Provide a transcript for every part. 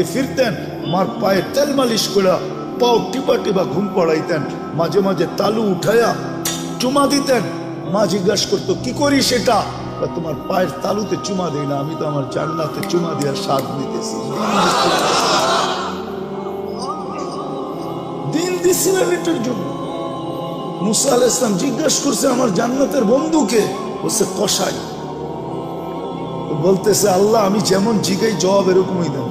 বাড়িতে ফিরতেন, মার পায়ে তেল মালিশ করে পাও টিপা টিপা ঘুম পড়াইতেন। মাঝে মাঝে তালু উঠাইয়া চুমা দিতেন। মা জিজ্ঞাসা করতো, কি করি সেটা? তোমার পায়ের তালুতে চুমা দিই না, আমি তো আমার জান্নাতে চুমা দেওয়ার স্বাদ নিতেছি। দিন দিছিলেন এটার জন্য। মুসা আল ইসলাম জিজ্ঞাসা করছে আমার জান্নাতের বন্ধুকে, বলছে কষাই বলতেছে, আল্লাহ, আমি যেমন জিগাই জবাব এরকমই দেন।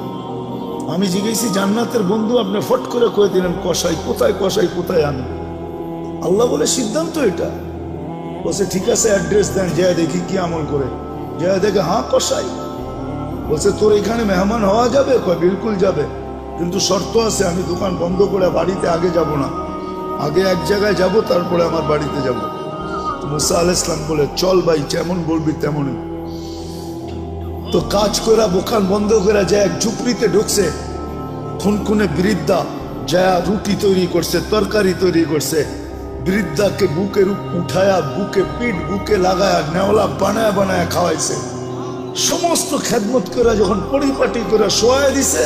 আমি জিজ্ঞেসি, জান্নাতের বন্ধু আপনি ফট করে কয়ে দিলেন কষাই কোথায় কষাই কোথায় আমি? আল্লাহ বলে, সিদ্ধান্ত এটা। বলছে, ঠিক আছে, অ্যাড্রেস দেন যা দেখি কি আমল করে। যা দেখে হ্যাঁ কষাই বলছে, তোর এখানে মেহমান হওয়া যাবে? কয়, বিলকুল যাবে। কিন্তু শর্ত আছে, আমি দোকান বন্ধ করে বাড়িতে আগে যাব না। আগে এক জায়গায় যাব, তারপরে আমার বাড়িতে যাব। মুসা আল ইসলাম বলে, চল ভাই, যেমন বলবি তেমনই। তো কাজ করে দোকান বন্ধ করে যায় এক ঝুপড়িতে ঢুকছে। খুনখুনে বৃদ্ধা যা রুটি তৈরি করছে, তরকারি তৈরি করছে। বৃদ্ধাকে বুকে উঠায়া, বুকে পিঠ, বুকে লাগায়া, নেওলা বানায় বানায় খাওয়াইছে। সমস্ত খেদমত করে যখন পরিপাটি করে শোয়াই দিছে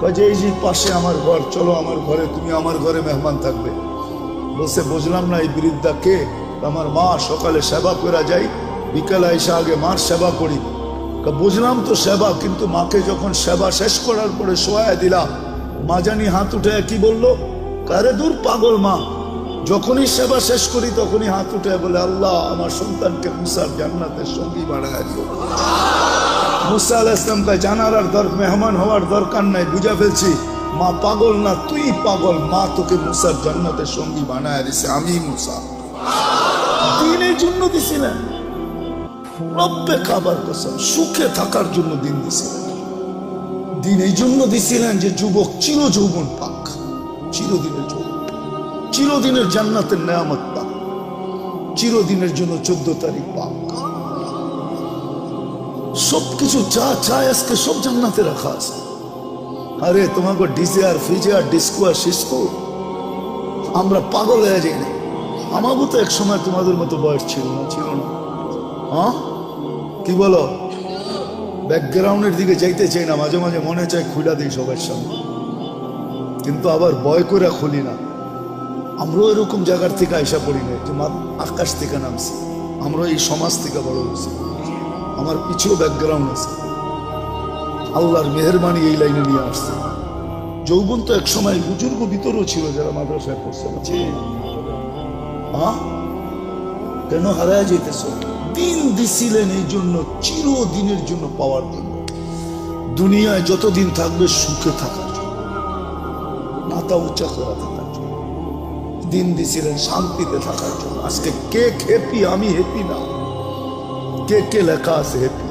কাজে এই যে পাশে আমার ঘর, চলো আমার ঘরে, তুমি আমার ঘরে মেহমান থাকবে। বলছে, বুঝলাম না এই বৃদ্ধা কে আমার মা সকালে সেবা করে যাই, বিকেলে এসে আগে মার সেবা করি। বুঝলাম তো সেবা, কিন্তু মাকে যখন সেবা শেষ করার পরে শোয়া দিলা মা জানি হাত উঠে কি বলল? কারে দূর পাগল মা, যখনই সেবা শেষ করি তখনই হাত উঠে বলে, আল্লাহ আমার সন্তানকে মুসার জান্নাতের সঙ্গী বাড়ায় দিও। মুসা আল ইসলামকে জানার আর দর, মেহমান হওয়ার দরকার নাই, বুঝা ফেলছি। মা, পাগল না, তুই পাগল। মা তোকে মুসার জান্নাতের সঙ্গী বানায় দিছে, আমি মুসা। দিনের জন্য দিছিলেন রব্বে খাবার কসম, সুখে থাকার জন্য দিন দিছিলেন। দিন এই জন্য দিছিলেন যে যুবক চির যৌবন পাক, চিরদিনের যৌবন চিরদিনের জান্নাতের নেয়ামত পাক, চিরদিনের জন্য চোদ্দ তারিখ পাক। সবকিছু যা চায় আজকে সব জান্নাতে রাখা আছে। আরে, তোমাকে ডিজে আর ফ্রিজে আর ডিস্কো আর সিস্কো, আমরা পাগল হয়ে যাই না আমারও তো এক সময় তোমাদের মতো বয়স ছিল না ছিল না। হ্যাঁ কি বলো? ব্যাকগ্রাউন্ডের দিকে যাইতে চাই না মাঝে মাঝে মনে চায় খুলে দিই সবার সামনে। কিন্তু আবার ভয় করে খুলি না। আমরাও এরকম জায়গার থেকে আইসা পড়ি না যে মা- আকাশ থেকে নামছি। আমরা এই সমাজ থেকে বড় হয়েছি। আমার পিছিয়েও ব্যাকগ্রাউন্ড আছে। আল্লাহর মেহরবানি এই লাইনে নিয়ে আসছে। যৌবন তো একসময় বুজুর্গ ভিতরেও ছিল যারা মাদ্রাসায় পড়ছে কেন হারায় যেতেছ দিন দিছিলেন এই জন্য? চিরদিনের জন্য পাওয়ার জন্য। দুনিয়ায় যতদিন থাকবে সুখে থাকার জন্য। মাথা উঁচা করা থাকার জন্য। দিন দিছিলেন শান্তিতে থাকার জন্য। আজকে কে হ্যাপি আমি হ্যাপি না। কে কে লেখা আছে হ্যাপি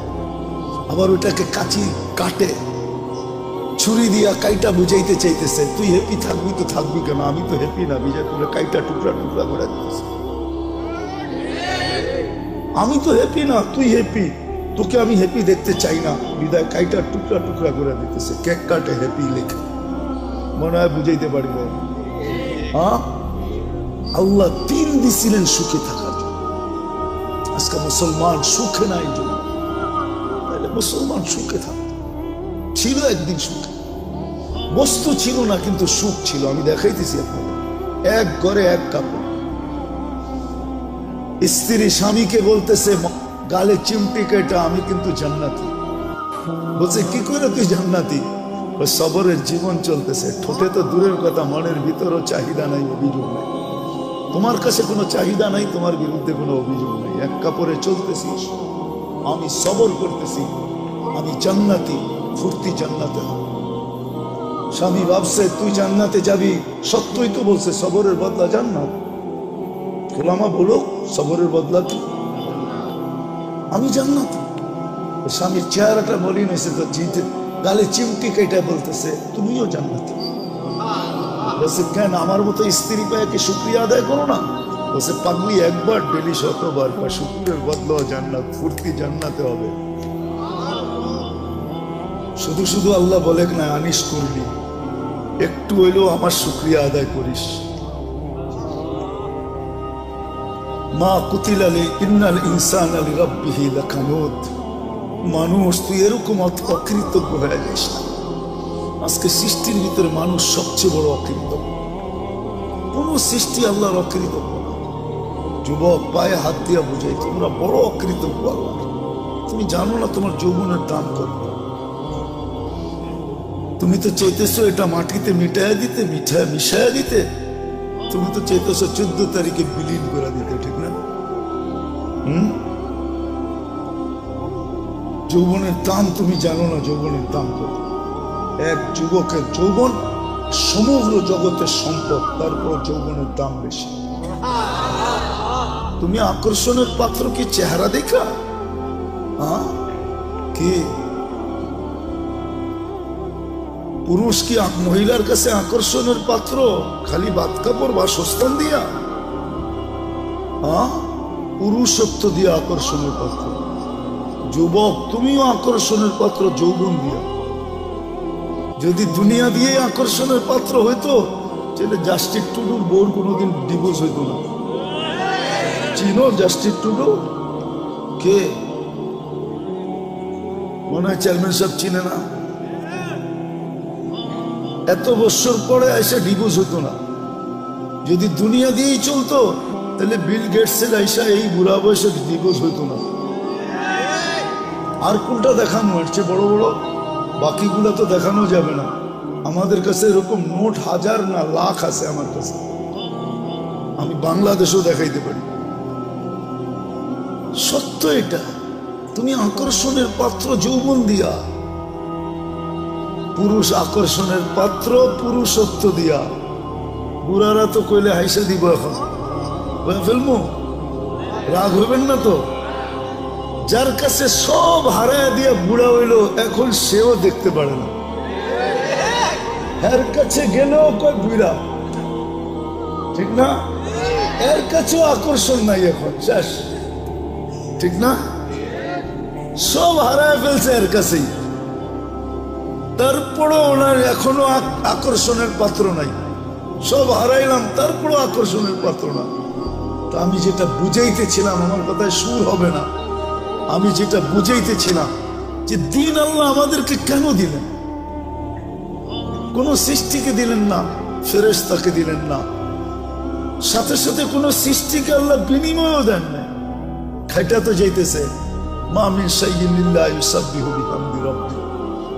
আবার ওটাকে কাচি কাটে। ছুরি দিয়া কাইটা বুঝাইতে চাইতেছে, তুই হ্যাপি থাকবি তো থাকবি কেন? আমি তো হ্যাপি না। বিজয় তুলে কাইটা টুকরা টুকরা করে দিতেছে। আমি তো হ্যাপি না, তুই হ্যাপি তোকে আমি হ্যাপি দেখতে চাই না। বিদায়, কাইটা টুকরা টুকরা করে দিতেছে। কেক কাটে হ্যাপি লেখে মনে হয় বুঝাইতে পারি না হ্যাঁ? আল্লাহ তিন দিছিলেন সুখে থাকার জন্য। আজকে মুসলমান সুখে নাই জন্য। তাহলে মুসলমান সুখে থাকত ছিল একদিন সুখে। বস্তু ছিল না, কিন্তু সুখ ছিল। আমি দেখাইতেছি আপনাকে এক ঘরে এক কাপড়। স্ত্রী স্বামীকে বলতেছে গালে চিমটি কেটা আমি কিন্তু জান্নাতি। বলছে, কি করে তুই জান্নাতি? ওই সবরের জীবন চলতেছে। ঠোঁটে তো দূরের কথা, মনের ভিতরও চাহিদা নাই, অভিযোগ নাই। তোমার কাছে কোনো চাহিদা নাই, তোমার বিরুদ্ধে কোনো অভিযোগ নাই। এক কাপড়ে চলতেছিস আমি সবর করতেছি, আমি জান্নাতি, ফুর্তি জান্নাতে হবে। স্বামী ভাবছে, তুই জান্নাতে যাবি? সত্যই তো বলছে, সবরের বদলা জান্নাত। গোলামা বলো সবরের বদলা কি? আমি জান্নাতি। স্বামীর চেহারাটা মলিন হয়েছে তো জিতে গালে চিমটি কেটে বলতেছে, তুমিও জান্নাতি। বলছে কেন আমার মতো স্ত্রী পেয়ে কি শুক্রিয়া আদায় করো না। বলছে পাগলি একবার ডেলি শতবার বা শুক্রের বদল জান্নাত, ফুর্তি জান্নাতে হবে। শুধু শুধু আল্লাহ বলে না, আনিস করলি। একটু হইলেও আমার শুক্রিয়া আদায় করিস। মা কুতিল আলী ইন্নাল ইনসান আলী রব্বিহি লাকানুত। মানুষ তুই এরকম অকৃতজ্ঞ হয়ে যাস না। আজকে সৃষ্টির ভিতরে মানুষ সবচেয়ে বড় অকৃতজ্ঞ। কোন সৃষ্টি আল্লাহর অকৃতজ্ঞ যুবক পায়ে হাত দিয়া বুঝাই, তোমরা বড় অকৃতজ্ঞ আল্লাহ। তুমি জানো না তোমার যৌবনের দাম কত? তুমি তো চাইতেছো এটা মাটিতে মিটায় দিতে, মিঠায় মিশায় দিতে তুমি তো চাইতেছো চোদ্দ তারিখে বিলীন করে দিতে, ঠিক না? হুম? যৌবনের দাম তুমি জানো না, যৌবনের দাম কত? এক যুবকের যৌবন সমগ্র জগতের সম্পদ, তারপর যৌবনের দাম বেশি। তুমি আকর্ষণের পাত্র কি, চেহারা দেখা হ্যাঁ কি? পুরুষ কি মহিলার কাছে আকর্ষণের পাত্র? খালি বাদ কাপড় বা সস্তান দিয়া? পুরুষত্ব দিয়ে আকর্ষণের পাত্র। যুবক, তুমিও আকর্ষণের পাত্র, যৌবন দিয়া। যদি দুনিয়া দিয়ে আকর্ষণের পাত্র হইতো, তাহলে জাস্টিক টুডুর বোর কোনোদিন ডিভোর্স হইতো না। চিনো জাস্টিক টুডু কে? মনে হয় চেয়ারম্যান সাহেব চিনে না। এত বছর পরে এসে ডিভোর্স হতো না। যদি দুনিয়া দিয়েই চলতো, তাহলে বিল গেটসের আইসা এই বুড়া বয়সে ডিভোর্স হইতো না। আর কোনটা দেখানো? হচ্ছে বড় বড় বাকিগুলো তো দেখানো যাবে না। আমাদের কাছে এরকম নোট হাজার না লাখ আছে আমার কাছে। আমি বাংলাদেশও দেখাইতে পারি। সত্য এটা। তুমি আকর্ষণের পাত্র যৌবন দিয়া পুরুষ আকর্ষণের পাত্র পুরুষত্ব দিয়া। বুড়ারা তো কইলে হাইসা দিব এখন। ফেলব রাগ হইবেন না তো? যার কাছে সব হারায় দিয়া বুড়া হইল, এখন সেও দেখতে পারে না। এর কাছে গেলেও কয় বুড়া ঠিক না? এর কাছেও আকর্ষণ নাই এখন, শেষ। ঠিক না? সব হারায় ফেলছে এর কাছেই। তারপরও ওনার এখনও আকর্ষণের পাত্র নাই। সব হারাইলাম, তারপরও আকর্ষণের পাত্র না। তা আমি যেটা বুঝাইতেছিলাম, আমার কথায় সুর হবে না। আমি যেটা বুঝাইতেছিলাম যে দিন আল্লাহ আমাদেরকে কেন দিলেন? কোন সৃষ্টিকে দিলেন না, ফেরেশতাকে দিলেন না। সাথে সাথে কোন সৃষ্টিকে আল্লাহ বিনিময়ও দেন না খাইটা তো যাইতেছে। মা মিন শাইইন ইউসাব্বিহু বিহামদি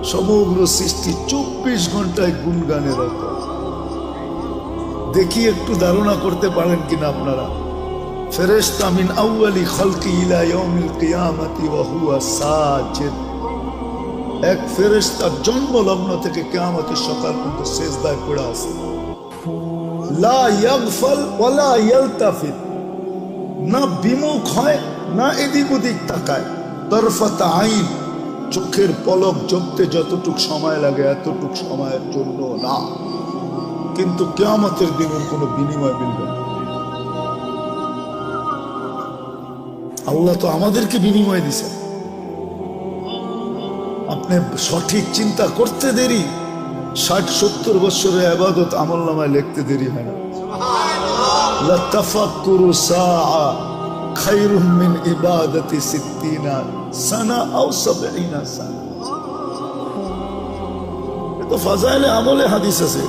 সমগ্র সৃষ্টি চব্বিশ ঘন্টায় গুনগানের রত। দেখি একটু ধারণা করতে পারেন কিনা আপনারা। ফেরেশতা মিন আউয়ালি খালকি ইলা ইয়াউমিল কিয়ামাতি ওয়া হুয়া সাজিদ। এক ফেরেশতা জন্ম লগ্ন থেকে কিয়ামতের সকাল পর্যন্ত সেজদায় পড়ে আছে। লা ইয়াগফাল ওয়ালা ইয়ালতাফিত না বিমুখ হয়, না এদিক ওদিক তাকায়। তরফাত আইন। চোখের পলক জমতে যতটুক সময় লাগে এতটুক সময়ের জন্য না কিন্তু কেয়ামতের দিনের কোনো বিনিময় মিলবে না আল্লাহ তো আমাদেরকে বিনিময় দিছে আপনি সঠিক চিন্তা করতে দেরি ষাট সত্তর বছরের আবাদত আমল নামায় লিখতে দেরি হয় না لتفكر ساعة خير من إبادة ستين سنة أو سبعين سنة তো ফাজাইলে আমলে হাদিস আছে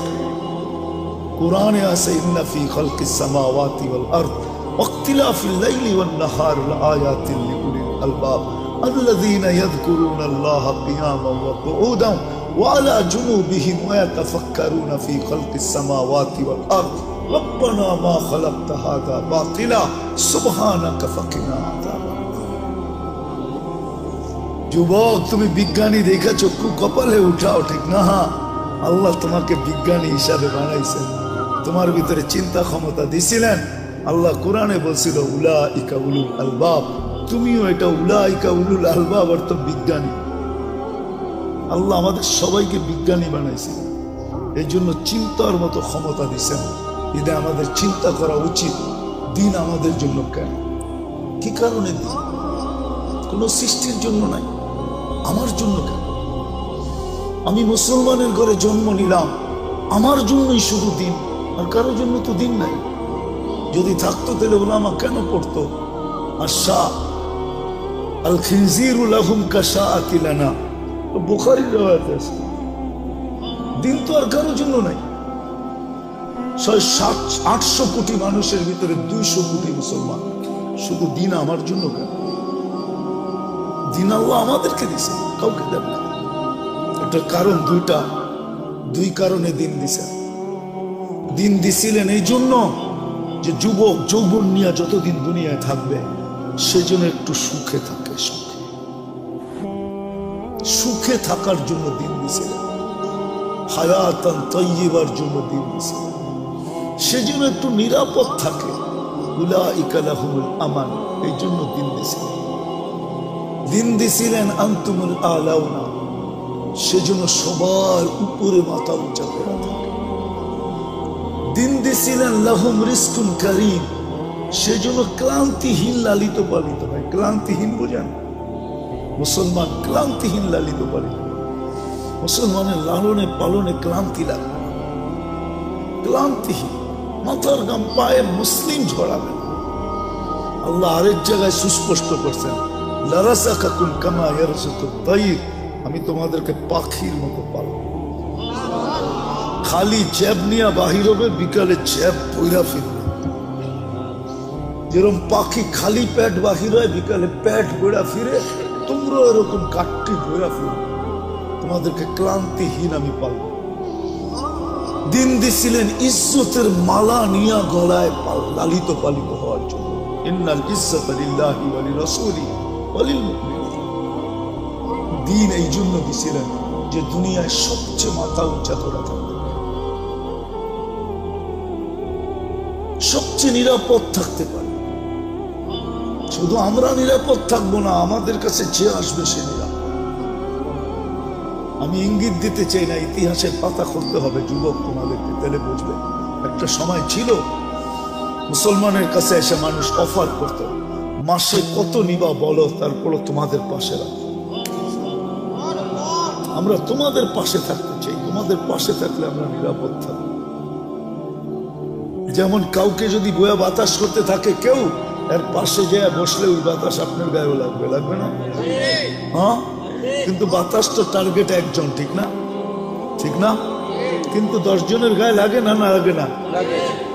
কোরআনে আছে ইন্না ফি খালকিস সামাওয়াতি ওয়াল আরদ ওয়াক্তিলাফিল লাইলি ওয়ান নাহার লাআয়াতিন লিউলিল আলবাব الذين يذكرون الله قياما وقعودا وعلى جنوبهم ويتفكرون في خلق السماوات والأرض ربنا ما خلقت هذا باطلا سبحانك فقنا عذاب যুবক, তুমি বিজ্ঞানী দেখা চক্ষু কপালে উঠাও, ঠিক না? আল্লাহ তোমাকে বিজ্ঞানী হিসাবে বানাইছেন। তোমার ভিতরে চিন্তা ক্ষমতা দিছিলেন। আল্লাহ কোরআনে বলছিল উলা ইকা উলুল আলবাব। তুমিও এটা উলা ইকা উলুল আলবাব অর্থ বিজ্ঞানী। আল্লাহ আমাদের সবাইকে বিজ্ঞানী বানাইছে এই জন্য চিন্তার মতো ক্ষমতা দিছেন। এটা আমাদের চিন্তা করা উচিত। দিন আমাদের জন্য কেন? কি কারণে দিন? কোনো সৃষ্টির জন্য নাই। আমার জন্য কেন? আমি মুসলমানের ঘরে জন্ম নিলাম, আমার জন্যই শুধু দিন, আর কারোর জন্য তো দিন নাই। যদি থাকতো তাহলে ওলামা কেন পড়তো? আর শাহ আল খিনজিরুল আহুম কাশা আতিলানা বুখারির আছে। দিন তো আর কারোর জন্য নাই। ছয়, সাত, আটশো কোটি মানুষের ভিতরে দুইশো কোটি মুসলমান। শুধু দিন আমার জন্য কেন? দিন আল্লাহ আমাদেরকে দিছে কাউকে দেন না। এটার কারণ দুইটা, দুই কারণে দিন দিছেন দিন দিছিলেন এই জন্য যে যুবক যৌবন নিয়ে যতদিন দুনিয়ায় থাকবে সেজন্য একটু সুখে থাকে, সুখে। সুখে থাকার জন্য দিন দিছিলেন। হায়াতান তৈবার জন্য দিন দিছিলেন। সেজন্য একটু নিরাপদ থাকে। উলা ইকালাহুল আমান, এই জন্য দিন দিছিলেন। দিন দিছিলেন আন্তুমুল আলাউনা। সেজন্য সবার উপরে মাথা উঁচা করে থাকে দিন দিছিলেন লাহুম রিস্কুন কারিম। সেজন্য ক্লান্তিহীন লালিত পালিত হয়। ক্লান্তিহীন বোঝেন? মুসলমান ক্লান্তিহীন লালিত পালিত মুসলমানের লালনে পালনে ক্লান্তি লাগে। ক্লান্তিহীন। মাথার গাম পায়ে মুসলিম ঝরাবে আল্লাহ আরেক জায়গায় সুস্পষ্ট করছেন। আমি তোমাদেরকে পাখির মতো পালন খালি চ্যাপ নিয়ে বাহির হবে, বিকালে চ্যাপ ফিরবে। যেরকম পাখি খালি প্যাট বাহির হয়, বিকালে প্যাট ফিরে তোমরাও এরকম কাঠটি ঘোরা ফিরবে। তোমাদেরকে ক্লান্তিহীন আমি পালব দিন দিছিলেন ইজ্জতের মালা নিয়া গলায় লালিত পালিত হওয়ার জন্য। ইন্নাল ইজ্জত লিল্লাহি ওয়া লিরাসূলি ওয়া লিল মুমিনিন দিন এই জন্য দিছিলেন যে দুনিয়ায় সবচেয়ে মাথা উঁচা করা থাকবে সবচেয়ে নিরাপদ থাকতে পারে। শুধু আমরা নিরাপদ থাকব না, আমাদের কাছে যে আসবে সে নিরাপদ। আমি ইঙ্গিত দিতে চাই না, ইতিহাসের পাতা খুলতে হবে, যুবক তোমাদেরকে তাহলে বুঝবে। একটা সময় ছিল, মুসলমানের কাছে এসে মানুষ অফার করত। মাসে কত নিবা বলো, তারপরও তোমাদের পাশে রাখো। আমরা তোমাদের পাশে থাকতে চাই, তোমাদের পাশে থাকলে আমরা নিরাপদ থাকব। যেমন কাউকে যদি বয়া বাতাস করতে থাকে কেউ, এর পাশে যে বসলে ওই বাতাস আপনার গায়েও লাগবে লাগবে না? হ্যাঁ? কিন্তু বাতাস তো টার্গেট একজন, ঠিক না? ঠিক না? কিন্তু দশ জনের গায়ে লাগে না না লাগে না?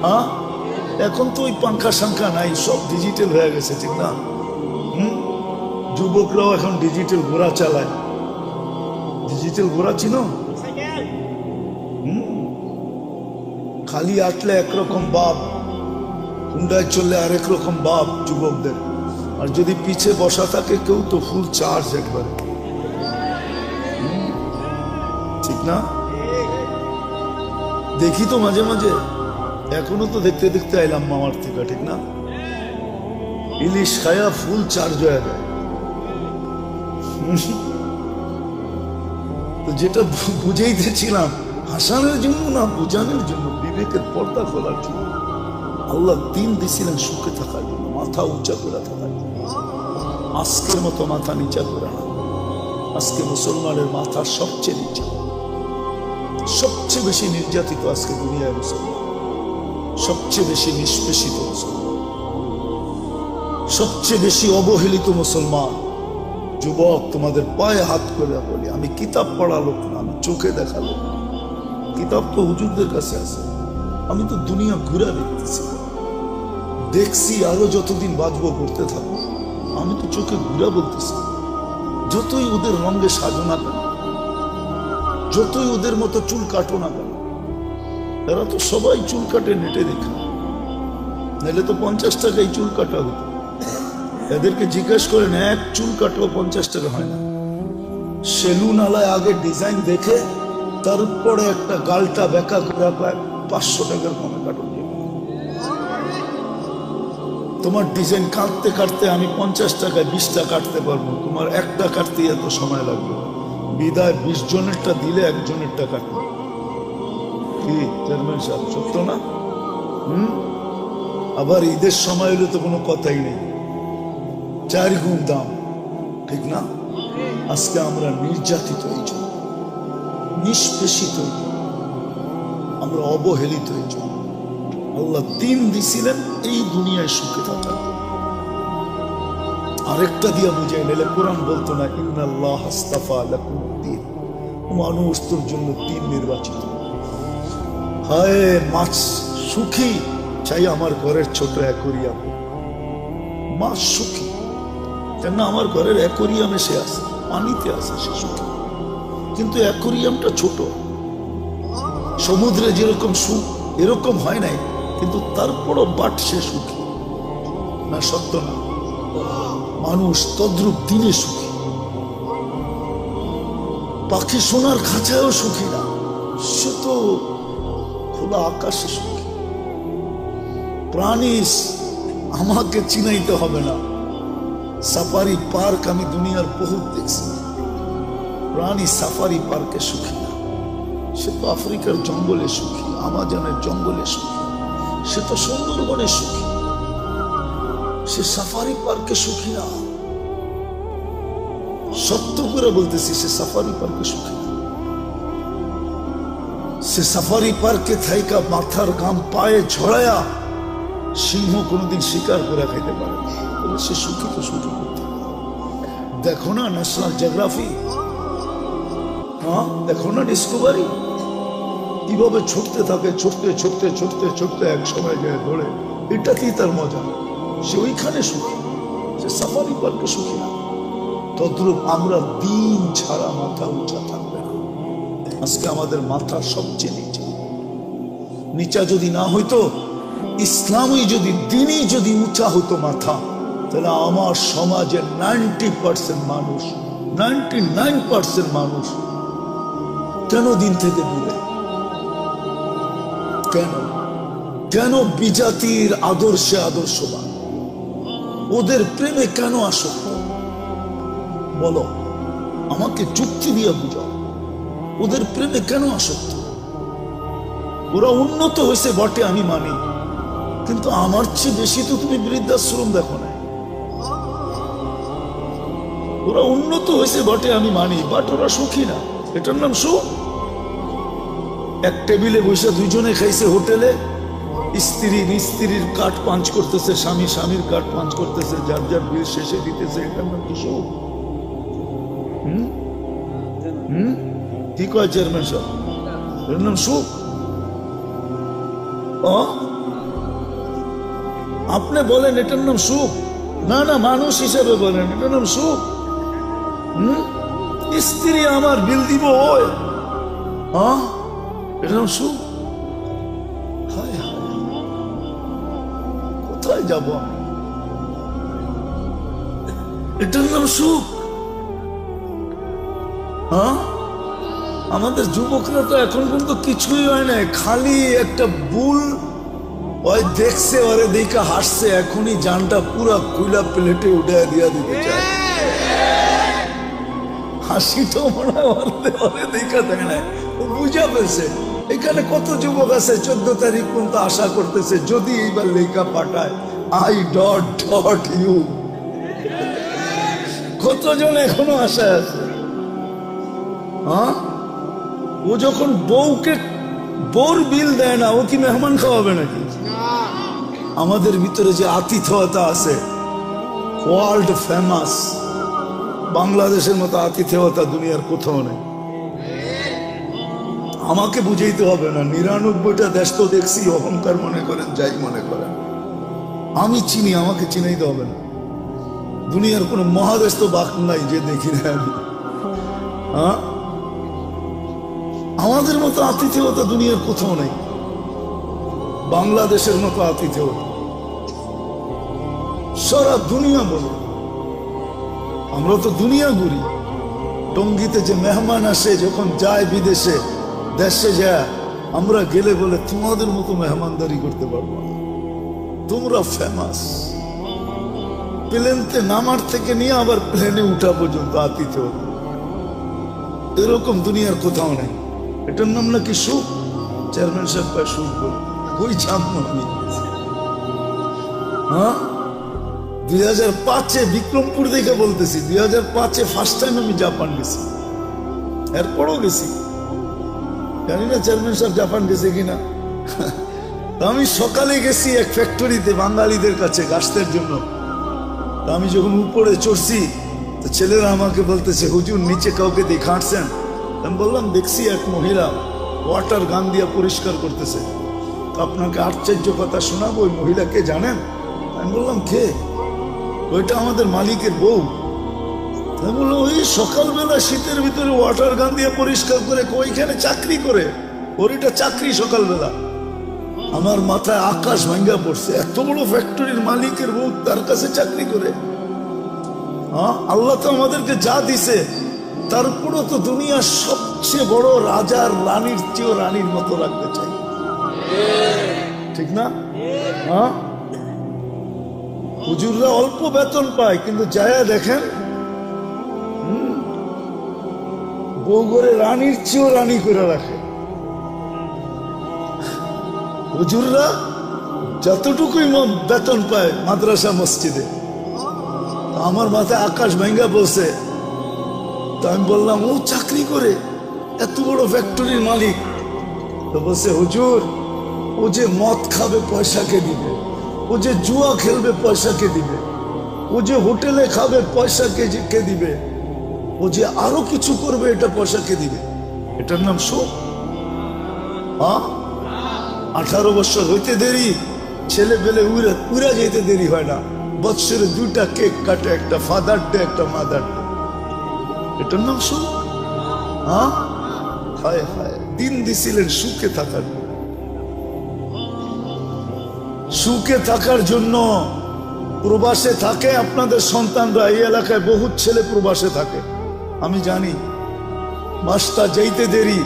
হ্যাঁ? এখন তো ওই পাঙ্খা সাংখা নাই, সব ডিজিটাল হয়ে গেছে, ঠিক না? হুম? যুবকরাও এখন ডিজিটাল ঘোড়া চালায়। ডিজিটাল ঘোড়া চিনো? খালি আটলে একরকম বাপ, হুন্ডায় চললে আরেক রকম বাপ যুবকদের। আর যদি পিছে বসা থাকে, কেউ তো ফুল চার্জ একবারে। ঠিক না? দেখি তো মাঝে মাঝে। এখনও তো দেখতে দেখতে আইলাম মামার থেকে, ঠিক না? ইলিশ খায়া ফুল চার্জ হয়ে যায় তো যেটা বুঝাইতেছিলাম হাসানের জন্য না বোঝানোর জন্য বিবেকের পর্দা খোলার জন্য? আল্লাহ দিন দিছিলেন সুখে থাকার জন্য, মাথা উঁচা করে থাকার জন্য। আজকের মতো মাথা নিচা করে না। আজকে মুসলমানের মাথা সবচেয়ে নিচা। সবচেয়ে বেশি নির্যাতিত আজকে দুনিয়ায় মুসলমান। সবচেয়ে বেশি নিষ্পেষিত সবচেয়ে বেশি অবহেলিত মুসলমান। যুবক, তোমাদের পায়ে হাত করে বলি, আমি কিতাব পড়া লোক না, আমি চোখে দেখা লোক কিতাব তো হুজুরদের কাছে আছে। আমি তো দুনিয়া ঘুরে দেখতেছি। দেখছি আরও যতদিন বাঁচবো করতে থাকব। আমি তো চোখে ঘুরা বলতেছি। যতই ওদের রঙে সাজো না কেন যতই ওদের মতো চুল কাটো না কেন এরা তো সবাই চুল কাটে নেটে দেখে। নাহলে তো পঞ্চাশ টাকায় চুল কাটা হতো। এদেরকে জিজ্ঞেস করেন এক চুল কাটলেও পঞ্চাশ টাকা হয় না। সেলুন আলায় আগে ডিজাইন দেখে, তারপরে একটা গালটা বেকা করে পাঁচশো টাকার কমে কাটুন। তোমার ডিজাইন কাটতে কাটতে আমি পঞ্চাশ টাকায় বিশটা কাটতে পারব। তোমার একটা কাটতে এত সময় লাগবে। বিদায়, বিশ জনেরটা দিলে একজনেরটা কাটবে। কি? চেয়ারম্যান সাহেব, সত্য না? হুম? আবার ঈদের সময় হলে তো কোনো কথাই নেই। চার গুণ দাম, ঠিক না? আজকে আমরা নির্যাতিত এই নিষ্পেষিত আমরা অবহেলিত এই আল্লাহ দিন দিছিলেন এই দুনিয়ায় সুখে থাকার আরেকটা দিয়া বুঝাই নিলে কোরআন বলতো না, ইন্নাল্লাহ হাস্তাফা লাকুম দিন। মানুষ তোর জন্য তিন নির্বাচিত। হায়, মাছ সুখী। চাই আমার ঘরের ছোট অ্যাকোরিয়াম। মাছ সুখী। কেন আমার ঘরের অ্যাকোরিয়ামে সে আছে, পানিতে আছে, সে সুখী। কিন্তু অ্যাকোরিয়ামটা ছোট। সমুদ্রে যেরকম সুখ, এরকম হয় নাই, কিন্তু তারপরও বাট সে সুখী। না, সত্য না। মানুষ তদ্রুপ দিনে সুখী। পাখি সোনার খাঁচায়ও সুখী না। সে তো খোলা আকাশে সুখী প্রাণী আমাকে চিনাইতে হবে না। সাফারি পার্ক আমি দুনিয়ার বহুত দেখছি। প্রাণী সাফারি পার্কে সুখী না। সে তো আফ্রিকার জঙ্গলে সুখী, আমাজনের জঙ্গলে সুখী। সে তো সুন্দরবনে সুখী। সে সাফারি পার্কে সুখী না। সত্য করে বলতেছি, সে সাফারি পার্কে সুখী সে সাফারি পার্কে থাইকা মাথার গাম পায়ে ঝড়ায়া সিংহ কোনোদিন শিকার করে খাইতে পারে সে সুখী তো সুখী করতে দেখো না ন্যাশনাল জিওগ্রাফি হ্যাঁ? দেখো না ডিসকভারি কীভাবে ছুটতে থাকে, ছুটতে ছুটতে ছুটতে ছুটতে এক সময় যায় ধরে। এটাতেই তার মজা। সে ওইখানে সুখী। সে সাফারি পার্কে সুখী না। তদ্রুপ আমরা দিন ছাড়া মাথা উঁচা থাকবে। না আজকে আমাদের মাথা সবচেয়ে নিচে। নিচা যদি না হইতো, ইসলামই যদি, দিনই যদি উঁচা হতো মাথা, তাহলে আমার সমাজের নাইনটি পার্সেন্ট মানুষ, নাইনটি নাইন পার্সেন্ট মানুষ কেন দিন থেকে দূরে? কেন? কেন বিজাতির আদর্শে আদর্শবান? ওদের প্রেমে কেন আসক্ত? বলো, আমাকে যুক্তি দিয়ে বুঝাও। ওদের প্রেমে কেন আসক্ত? ওরা উন্নত হয়েছে বটে, আমি মানি। কিন্তু আমার চেয়ে বেশি তো তুমি বৃদ্ধাশ্রম দেখো না ওরা উন্নত হয়েছে বটে, আমি মানি বাট ওরা সুখী না। এটার নাম সুখ? এক টেবিলে বসে দুইজনে খাইছে হোটেলে, স্ত্রী স্ত্রীর কাঠ পাঞ্চ করতেছে, স্বামী স্বামীর কাঠ পাঞ্চ করতেছে, যার যার বিল শেষে দিতেছে, এটার নাম কি সুখ? হুম? হুম? কি কয় চেয়ারম্যান সাহেব? এটার নাম সুখ? আপনি বলেন এটার নাম সুখ না না, মানুষ হিসেবে বলেন, এটার নাম সুখ হুম? স্ত্রী আমার বিল দিব ওই। এটার নাম সুখ কোথায় যাব এটার নাম সুখ হ্যাঁ আমাদের যুবকরা তো এখন পর্যন্ত কিছুই হয় না খালি একটা বুল ওই দেখছে, ওরে দেখে হাসছে, এখনই জানটা পুরা কুইলা প্লেটে উঠে দিয়া দিতে চায়। হাসিটা মনে হয় ওরে দেখা দেয় না ও বুঝা পেয়েছে এখানে কত যুবক আছে, চোদ্দ তারিখ পর্যন্ত আশা করতেছে, যদি এইবার লেখা পাঠায় আই ডট ডট ইউ কতজন এখনও আশায় আছে? হ্যাঁ? ও যখন বউকে বউর বিল দেয় না, ও কি মেহমান খাওয়াবে নাকি? আমাদের ভিতরে যে আতিথেয়তা আছে ওয়ার্ল্ড ফেমাস বাংলাদেশের মতো আতিথেয়তা দুনিয়ার কোথাও নেই। আমাকে বুঝাইতে হবে না, নিরানব্বইটা দেশ তো দেখছি, অহংকার মনে করেন, যাই মনে করেন। আমি চিনি, আমাকে চিনাইতে হবে না। দুনিয়ার কোনো মহাদেশ তো বাক নাই যে দেখি না আমি। হ্যাঁ? আমাদের মতো আতিথেয়তা দুনিয়ার কোথাও নেই। বাংলাদেশের মতো আতিথেয়তা সারা দুনিয়া বলে। আমরা তো দুনিয়া ঘুরি। টঙ্গিতে যে মেহমান আসে, যখন যায় বিদেশে, দেশে যায়, আমরা গেলে বলে, তোমাদের মতো মেহমানদারি করতে পারব তোমরা ফেমাস প্লেনতে নামার থেকে নিয়ে আবার প্লেনে উঠা পর্যন্ত আতিথেয়তা এরকম দুনিয়ার কোথাও নেই। এটার নাম নাকি সুখ? চেয়ারম্যান সাহেব কয়, সুখ বলে। ওই জানব আমি? হ্যাঁ? দুই হাজার পাঁচে বিক্রমপুর দেখে বলতেছি, দুই হাজার পাঁচে ফার্স্ট টাইম আমি জাপান গেছি। এরপরও গেছি। জানি না চেয়ারম্যান সাহেব জাপান গেছে কিনা। আমি সকালে গেছি এক ফ্যাক্টরিতে বাঙালিদের কাছে গাছদের জন্য। আমি যখন উপরে চড়ছি, তো ছেলেরা আমাকে বলতেছে, হুজুর, নিচে কাউকে দেখাচ্ছেন আমি বললাম, দেখছি এক মহিলা ওয়াটার গান দিয়ে পরিষ্কার করতেছে। তো আপনাকে আশ্চর্য কথা শোনাবো, ওই মহিলাকে জানেন? আমি বললাম, কে? ওইটা আমাদের মালিকের বউ। আমি বললাম, ওই সকালবেলা শীতের ভিতরে ওয়াটার গান দিয়ে পরিষ্কার করে ওইখানে চাকরি করে। ওর এটা চাকরি সকালবেলা। আমার মাথায় আকাশ ভাঙ্গা পড়ছে, এত বড় ফ্যাক্টরির মালিকের বউ তার কাছে চাকরি করে। আল্লাহ তো আমাদেরকে যা দিছে তারপরেও তো দুনিয়ার সবচেয়ে বড় রাজার রানীর চেয়েও রানীর মতো রাখতে চাই। ঠিক না? হ্যাঁ? হুজুররা অল্প বেতন পায়, কিন্তু যায়া দেখেন বউ করে রানীর চেয়েও রানী করে রাখে। হুজুররা যতটুকুই বেতন পায় মাদ্রাসা মসজিদে, আমার মাথায় আকাশ ভেঙ্গা বলছে তো আমি বললাম, ও চাকরি করে, এত বড় ফ্যাক্টরির মালিক। তো বলছে, হুজুর, ও যে মদ খাবে পয়সাকে দিবে, ও যে জুয়া খেলবে পয়সাকে দিবে, ও যে হোটেলে খাবে পয়সাকে কে দিবে, ও যে আরও কিছু করবে এটা পয়সাকে দিবে। এটার নাম শোক হ্যাঁ আঠারো বছর হইতে দেরি, ছেলে পেলে উড়ে উড়া যেতে দেরি হয় না। বৎসরে দুইটা কেক কাটে, একটা ফাদার ডে একটা মাদার ডে এটার নাম সুখ হ্যাঁ? হায় হায় দিন দিছিলেন সুখে থাকার। সুখে থাকার জন্য প্রবাসে থাকে আপনাদের সন্তানরা, এই এলাকায় বহুত ছেলে প্রবাসে থাকে। আমি জানি মাসটা যাইতে দেরি,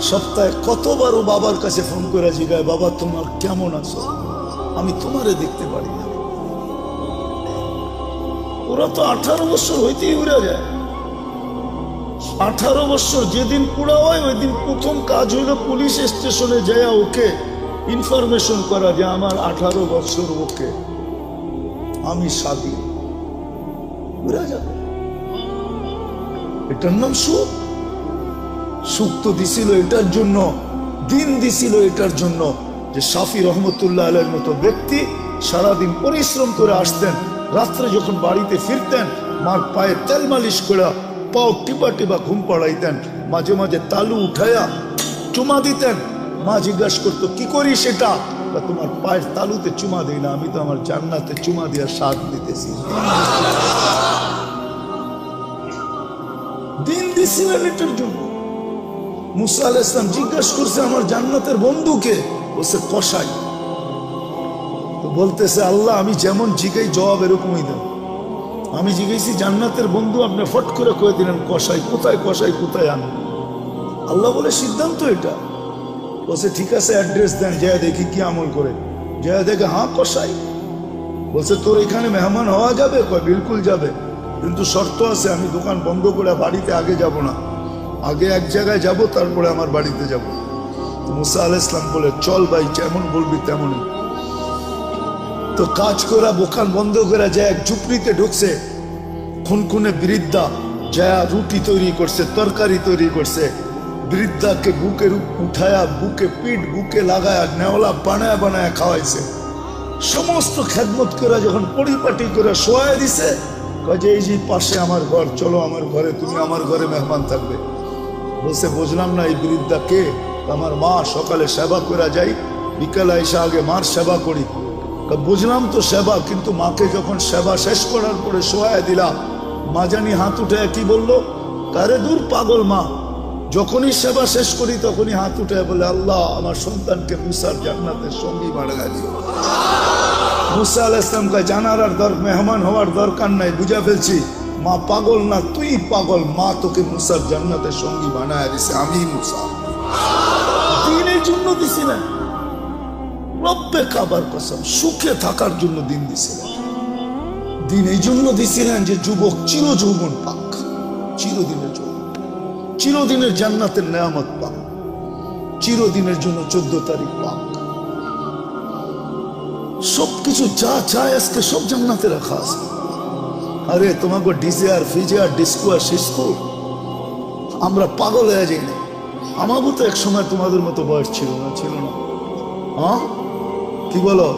সপ্তাহে কতবার ও বাবার কাছে ফোন করে জিগায়, বাবা, তোমার কেমন আছো? আমি তোমারে দেখতে পারি না। ওরা তো আঠারো বছর হইতেই উড়ে যায়। আঠারো বছর যেদিন পুরা হয় ওই দিন প্রথম কাজ হইল পুলিশ স্টেশনে যায় ওকে ইনফরমেশন করা যে আমার আঠারো বছর ওকে। আমি স্বাধীন। এটার নাম সুখ? সুখ তো দিছিল এটার জন্য, দিন দিছিল এটার জন্য যে সাফি রহমতুল্লাহ আলের মতো ব্যক্তি সারাদিন পরিশ্রম করে আসতেন, রাত্রে যখন বাড়িতে ফিরতেন, মার পায়ে তেল মালিশ করে পাও টিপা টিপা ঘুম পাড়াইতেন, মাঝে মাঝে তালু উঠাইয়া চুমা দিতেন। মা জিজ্ঞাসা করতো, কি করি সেটা? তা তোমার পায়ের তালুতে চুমা দিই না, আমি তো আমার জান্নাতে চুমা দিয়া স্বাদ দিতেছি। দিন দিছিলেন এটার জন্য। মুসা আল ইসলাম জিজ্ঞাসা করছে আমার জান্নাতের বন্ধুকে, বলছে কষাই তো বলতেছে, আল্লাহ, আমি যেমন জিগাই, জবাব এরকমই দেন আমি জিজ্ঞেসি জান্নাতের বন্ধু আপনি ফট করে কয়ে দিলেন কষাই কোথায় কষাই কোথায় আনো আল্লাহ বলে, সিদ্ধান্ত এটা। বলছে, ঠিক আছে অ্যাড্রেস দেন জয়া দেখি কি আমল করে। জয়া দেখে হ্যাঁ কষাই বলছে, তোর এখানে মেহমান হওয়া যাবে? কয়, বিলকুল যাবে। কিন্তু শর্ত আছে, আমি দোকান বন্ধ করে বাড়িতে আগে যাব না। আগে এক জায়গায় যাব, তারপরে আমার বাড়িতে যাব। মুসা আল ইসলাম বলে, চল ভাই, যেমন বলবি তেমনই। তো কাজ করা দোকান বন্ধ করে যায় এক ঝুপড়িতে ঢুকছে, খুনখুনে বৃদ্ধা জয়া রুটি তৈরি করছে, তরকারি তৈরি করছে, বৃদ্ধাকে বুকে উঠায়া, বুকে পিঠ, বুকে লাগায়া, নেওলা বানায় বানায় খাওয়াইছে। সমস্ত খেদমত করে যখন পরিপাটি করে শোয়াই দিছে যে এই যে পাশে আমার ঘর, চলো আমার ঘরে, তুমি আমার ঘরে মেহমান থাকবে। বলছে, বুঝলাম না এই বৃদ্ধা কে? আমার মা সকালে সেবা করে যাই, বিকালে এসে আগে মার সেবা করি। বুঝলাম তো সেবা, কিন্তু মাকে যখন সেবা শেষ করার পরে শোয়া দিলাম, মা জানি হাত উঠে কি বলল? কারে দূর পাগল মা, যখনই সেবা শেষ করি তখনই হাত উঠে বলে, আল্লাহ, আমার সন্তানকে মুসার জান্নাতের সঙ্গী বাড়া দিও। মুসা আল ইসলামকে জানার আর দর, মেহমান হওয়ার দরকার নাই, বুঝা ফেলছি। মা, পাগল না, তুই পাগল। মা তোকে মুসার জান্নাতের সঙ্গী বানায় দিছে, আমি মুসা দিনের জন্য দিছি না। রব্বে কাবার কসম, সুখে থাকার জন্য দিন দিছিলেন। দিন এই জন্য দিছিলেন যে যুবক চির যৌবন পাক, চিরদিনের জন্য। চিরদিনের জান্নাতের নেয়ামত পাক, চিরদিনের জন্য চোদ্দ তারিখ পাক। সবকিছু যা চায় আজকে সব জান্নাতে রাখা আছে। আরে, তোমাকে ডিজে আর ফিজে আর ডিস্কো আর সিস্কো, আমরা পাগল হয়ে যাই না আমারও তো এক সময় তোমাদের মতো বয়স ছিল না ছিল না। হ্যাঁ কি বলো?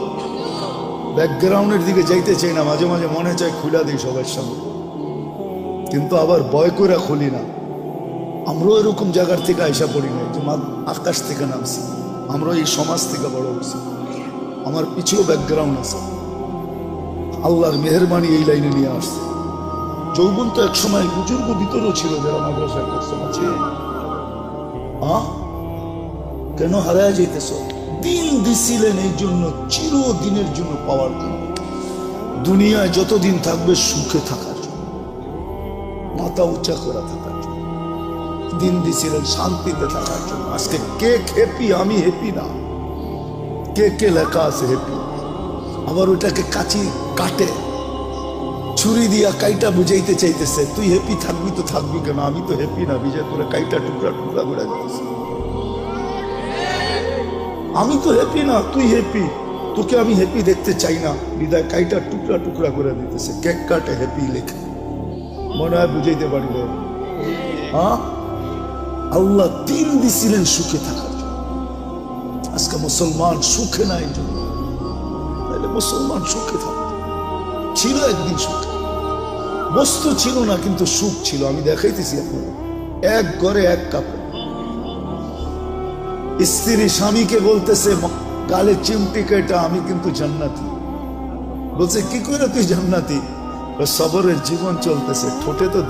ব্যাকগ্রাউন্ডের দিকে যাইতে চাই না, মাঝে মাঝে মনে চায় খুলা দিই সবার সামনে। কিন্তু আবার ভয় করে খুলি না। আমরাও এরকম জায়গার থেকে আইসা পড়ি নাই, যে আকাশ থেকে নামছি। আমরা এই সমাজ থেকে বড় হয়েছি। আমার পিছিয়েও ব্যাকগ্রাউন্ড আছে। আল্লাহর মেহরবানি এই লাইনে নিয়ে আসছে। যৌবন তো একসময় বুজুর্গ ভিতরেও ছিল যারা মাদ্রাসায় করছে কেন হারায় যেতেছ দিন দিছিলেন এই জন্য, চিরদিনের জন্য পাওয়ার জন্য। দুনিয়ায় যতদিন থাকবে সুখে থাকার জন্য, মাথা উঁচা করা থাকার জন্য, দিন দিছিলেন শান্তিতে থাকার জন্য। আজকে কে হ্যাপি আমি হ্যাপি না। কে কে লেখা আছে হ্যাপি আবার ওটাকে কাচি কাটে। ছুরি দিয়া কাইটা বুঝাইতে চাইতেছে, তুই হ্যাপি থাকবি তো থাকবি কেন? আমি তো হ্যাপি না, বিজয় করে কাইটা টুকরা টুকরা করে দিতেছে। আমি তো হ্যাপি না, তুই হ্যাপি তোকে আমি হ্যাপি দেখতে চাই না। বিদায় কাইটা টুকরা টুকরা করে দিতেছে। কেক কাটে হ্যাপি লেখে। মনে হয় বুঝাইতে পারি হ্যাঁ? আল্লাহ দিন দিছিলেন সুখে থাকার জন্য। আজকে মুসলমান সুখে নাই জন্য। তাহলে মুসলমান সুখে থাকত ছিল একদিন সুখে। বস্তু ছিল না, কিন্তু সুখ ছিল। আমি দেখাইতেছি আপনাদের। এক ঘরে এক কাপড়। স্ত্রী স্বামীকে বলতেছে "ম- গালে চিমটি কেটা, আমি কিন্তু জান্নাতি। বলছে, কি করে তুই জান্নাতি? সবরের জীবন চলতেছে, ঠোঁটে তো